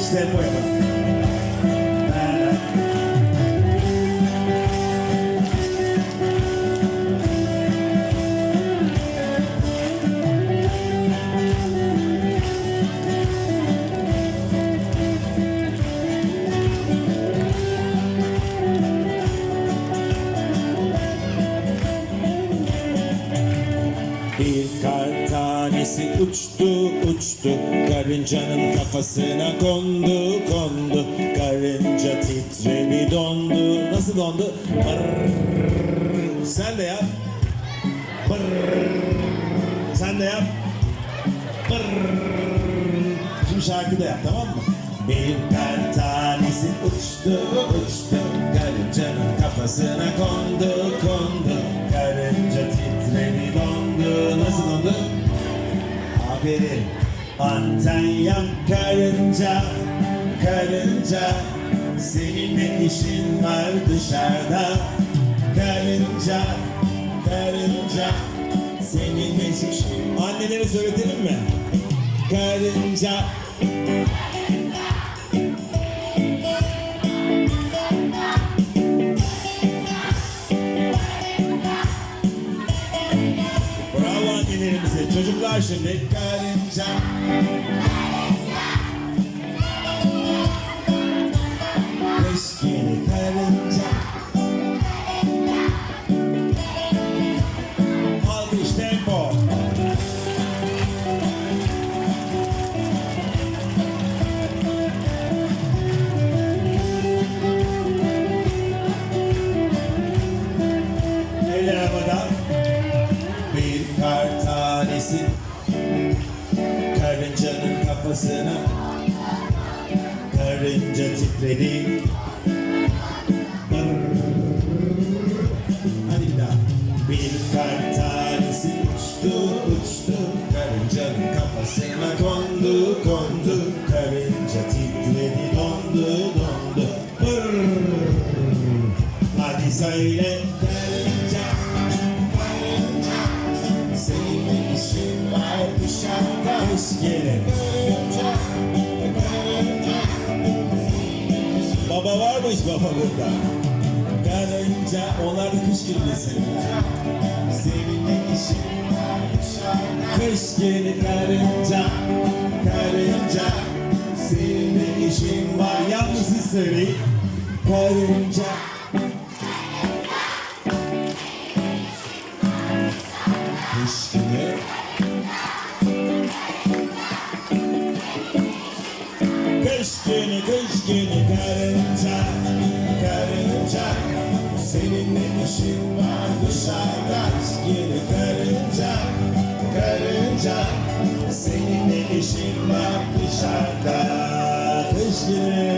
este pueblo. Fica Tanesi uçtu uçtu Karıncanın kafasına kondu kondu Karınca titredi dondu Nasıl dondu? Brrr. Sen de yap Brrr. Sen de yap Brrr. Şimdi şarkı da yap tamam mı? Bir tanesi uçtu Aferin. Anten yap karınca Karınca. Senin ne işin var dışarıda. Karınca Karınca. Senin ne işin Annelere söyletelim mi? Karınca Annelerimize. Çocuklar şimdi karınca. Karıncanın kafasına. Karınca titredi. Hadi bir daha. Bir kar gelir Karınca Karınca Baba baba burada? Karınca Onlar da kış işin var dışarıda Kış gelir karınca Karınca. Senin ne işin var Yalnız siz söyleyin. Karınca. Kış günü Kış günü, kış günü karınca, karınca. Senin ne işin var dışarıda? Kış günü karınca, karınca. Senin ne işin var dışarıda? Kış günü